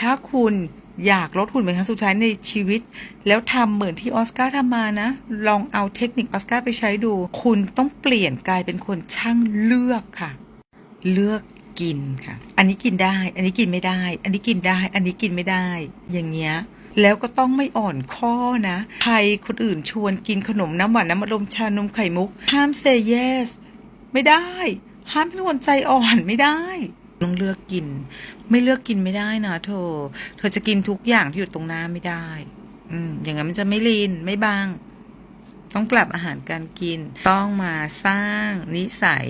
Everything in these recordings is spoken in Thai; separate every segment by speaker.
Speaker 1: ถ้าคุณอยากลดหุ่นเป็นครั้งสุดท้ายในชีวิต แล้วทำเหมือนที่ออสการ์ทำมานะ ลองเอาเทคนิคออสการ์ไปใช้ดู คุณต้องเปลี่ยนกลายเป็นคนช่างเลือกค่ะ เลือกกินค่ะ อันนี้กินได้ อันนี้กินไม่ได้ อันนี้กินได้ อันนี้กินไม่ได้ อย่างเงี้ย แล้วก็ต้องไม่อ่อนข้อนะ ใครคนอื่นชวนกินขนมน้ำหวานน้ำอัดลมชานมไข่มุก ห้ามเซเยส ไม่ได้ ห้ามเป็นคนใจอ่อนไม่ได้ ต้องเลือกกิน ไม่เลือกกินไม่ได้นะเธอ เธอจะกินทุกอย่างที่อยู่ตรงหน้าไม่ได้ อืม อย่างนั้นมันจะไม่ลีนไม่บาง ต้องปรับอาหารการกิน ต้องมาสร้างนิสัย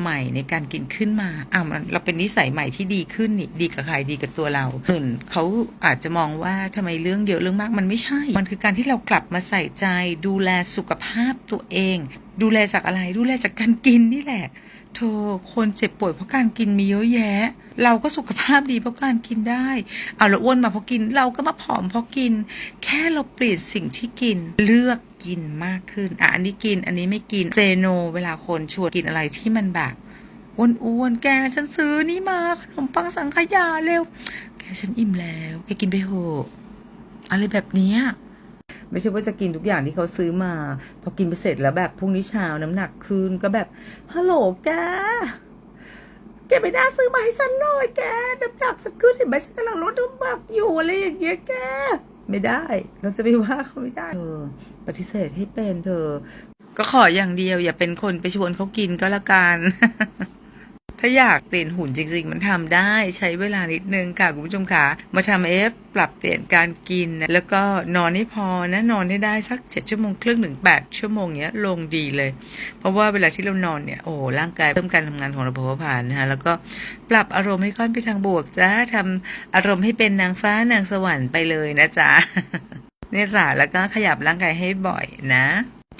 Speaker 1: ใหม่ในการกินขึ้นมาอ้าวมันเราเป็นนิสัยใหม่ที่ดีขึ้นนี่ดีกับใครดีกับตัวเราอื่นเขาอาจจะมองว่าทำไมเรื่องเยอะเรื่องมากมันไม่ใช่ มันคือการที่เรากลับมาใส่ใจ ดูแลสุขภาพตัวเอง ดูแลจากอะไรดูแลจากการกินนี่แหละเธอคนเจ็บป่วยเพราะการกินมีเยอะแยะ เราก็สุขภาพดีเพราะการกินได้ เอาเราอ้วนมาเพราะกิน เราก็มาผอมเพราะกิน แค่เราเปลี่ยนสิ่งที่กินเลือก กินมากขึ้น อะ อันนี้กิน อันนี้ไม่กิน เซโน เวลาคนชวนกินอะไรที่มันแบบอ้วนๆ แกฉันซื้อนี่มาขนมปังสังขยาเร็ว แกฉันอิ่มแล้ว แกกินไปเถอะอะไรแบบเนี้ยไม่ใช่ว่าจะกินทุกอย่างที่เขาซื้อมา พอกินไปเสร็จแล้วแบบพรุ่งนี้เช้าน้ำหนักคืนก็แบบฮัลโหลแกแกไม่น่าซื้อมาให้ฉันเลยแกน้ำหนักฉันขึ้นเห็นไหมฉันกำลังลดน้ำหนักอยู่อะไรอย่างเงี้ยแก ไม่ได้ เราจะไปว่าเขาไม่ได้เธอปฏิเสธให้เป็นเธอ ก็ขออย่างเดียว อย่าเป็นคนไปชวนเขากินก็แล้วกัน ถ้าอยากเปลี่ยนหุ่นจริง ๆ มันทำได้ใช้เวลานิดนึงค่ะคุณผู้ชมค่ะมาทำเอฟปรับเปลี่ยนการกิน แล้วก็นอนให้พอนะนอนให้ได้สักเจ็ดชั่วโมงครึ่งถึงแปดชั่วโมงเนี้ยลงดีเลย เพราะว่าเวลาที่เรานอนเนี่ยโอ้ร่างกายเพิ่มการทำงานของระบบเผาผลาญนะคะแล้วก็ปรับอารมณ์ให้ค่อนไปทางบวกจ้าทำอารมณ์ให้เป็นนางฟ้านางสวรรค์ไปเลยนะจ๊ะเนี่ยจ้ะแล้วก็ขยับร่างกายให้บ่อยนะ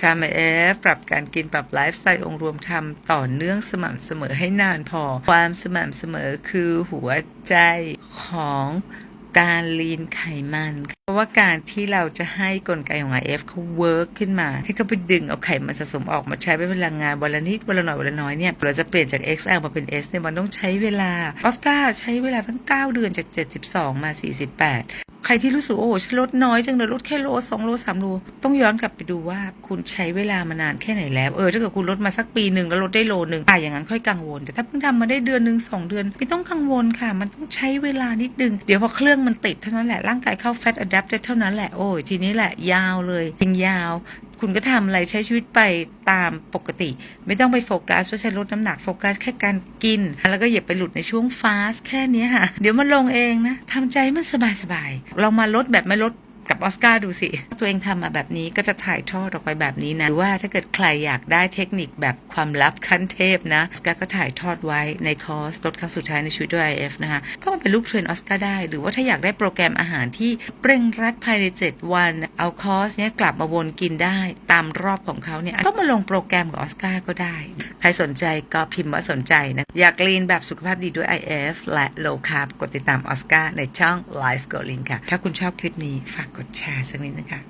Speaker 1: ทำเอฟปรับการกินปรับไลฟ์สไตล์องค์รวมทำต่อเนื่องสม่ำเสมอให้นานพอ ความสม่ำเสมอคือหัวใจของการลีนไขมัน เพราะว่าการที่เราจะให้กลไกของ IF เขาเวิร์กขึ้นมา ให้เขาไปดึงเอาไขมันสะสมออกมาใช้เป็นพลังงานวันละนิดวันละหน่อยวันละน้อยเนี่ยเราจะเปลี่ยนจาก XL มาเป็น S เนี่ยมันต้องใช้เวลาออสการ์ใช้เวลาตั้ง 9 เดือนจาก 72 มา 48 ใครที่รู้สึกโอ้โหฉันลดน้อยจังเลยลดแค่โลสองโลสามโลต้องย้อนกลับไปดูว่าคุณใช้เวลามานานแค่ไหนแล้วเออถ้าเกิดคุณลดมาสักปีหนึ่งแล้วลดได้โลหนึ่งอะอย่างนั้นค่อยกังวล แต่ถ้าเพิ่งทำมาได้เดือนหนึ่งสองเดือน ไม่ต้องกังวลค่ะ มันต้องใช้เวลานิดนึงเดี๋ยวพอเครื่องมันติดเท่านั้นแหละร่างกายเข้า fat adapted เท่านั้นแหละโอ้ยทีนี้แหละยาวเลยยิงยาว คุณก็ทำอะไรใช้ชีวิตไปตามปกติ ไม่ต้องไปโฟกัสว่าฉันลดน้ำหนักโฟกัสแค่การกิน แล้วก็อย่าไปหลุดในช่วงฟาสแค่นี้ค่ะ เดี๋ยวมันลงเองนะทำใจมันสบายๆเรามาลดแบบไม่ลด กับออสการ์ดูสิ ตัวเองทำมาแบบนี้ก็จะถ่ายทอดออกไปแบบนี้นะหรือว่าถ้าเกิดใครอยากได้เทคนิคแบบความลับขั้นเทพนะออสการ์ก็ถ่ายทอดไว้ในคอร์สลดครั้งสุดท้ายในชีวิตด้วย IF นะคะก็มาเป็นลูกเทรนออสการ์ได้ หรือว่าถ้าอยากได้โปรแกรมอาหารที่เร่งรัดภายใน 7 วัน เอาคอร์สเนี้ยกลับมาวนกินได้ตามรอบของเขาเนี่ยก็มาลงโปรแกรมกับออสการ์ก็ได้ ใครสนใจก็พิมพ์ว่าสนใจนะอยากลีนแบบสุขภาพดีด้วย IF และ low carb กดติดตามออสการ์ในช่อง Life Go Lean ค่ะ ถ้าคุณชอบคลิปนี้ฝากกดแชร์สักนิดนะคะ